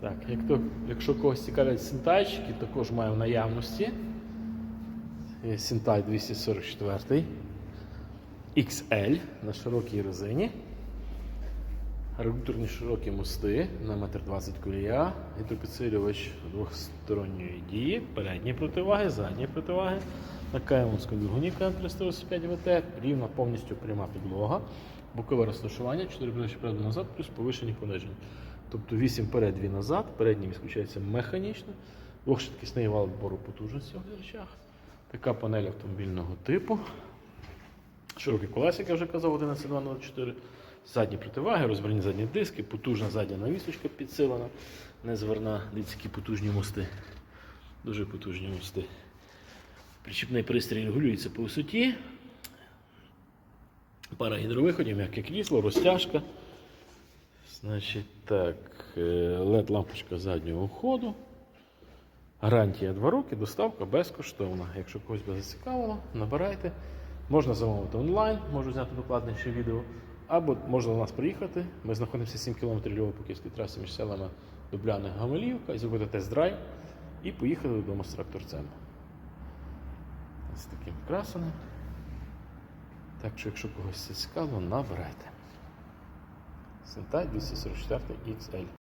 Так, як то, якщо когось цікавлять синтайчики, також маю в наявності. Є Синтай 244 XL на широкій резині. Редукторні широкі мости на 1,20 м колія, гідропідсилювач двохсторонньої дії, передні противаги, задні противаги. На каймовському двигуні КМ385 ВТ, рівна повністю пряма підлога, бокове розташування, 4 передачі назад, плюс повишені понижені. Тобто 8 вперед, 2 назад, передній відключається механічно, двохшвидкісний вал відбору потужності в речах. Така панель автомобільного типу. Широкі колеса, як я вже казав, 11.204. Задні противаги, розбрані задні диски, потужна задня навісочка підсилена, незверна, дивіться, які потужні мости. Дуже потужні мости. Причіпний пристрій регулюється по висоті. Пара гідровиходів, м'яке крісло, розтяжка. Значить так, led лампочка заднього ходу. Гарантія 2 роки, доставка безкоштовна. Якщо когось би зацікавило, набирайте. Можна замовити онлайн, можу зняти докладніше відео. Або можна до нас приїхати. Ми знаходимося 7 км Львова-Поківської траси між селами Дубляни Гамаліївка і зробити тест-драйв і поїхали додому з тракторцем. Ось таким красеним. Так що, якщо когось це цікаво, набирайте. Сентай 244 XL.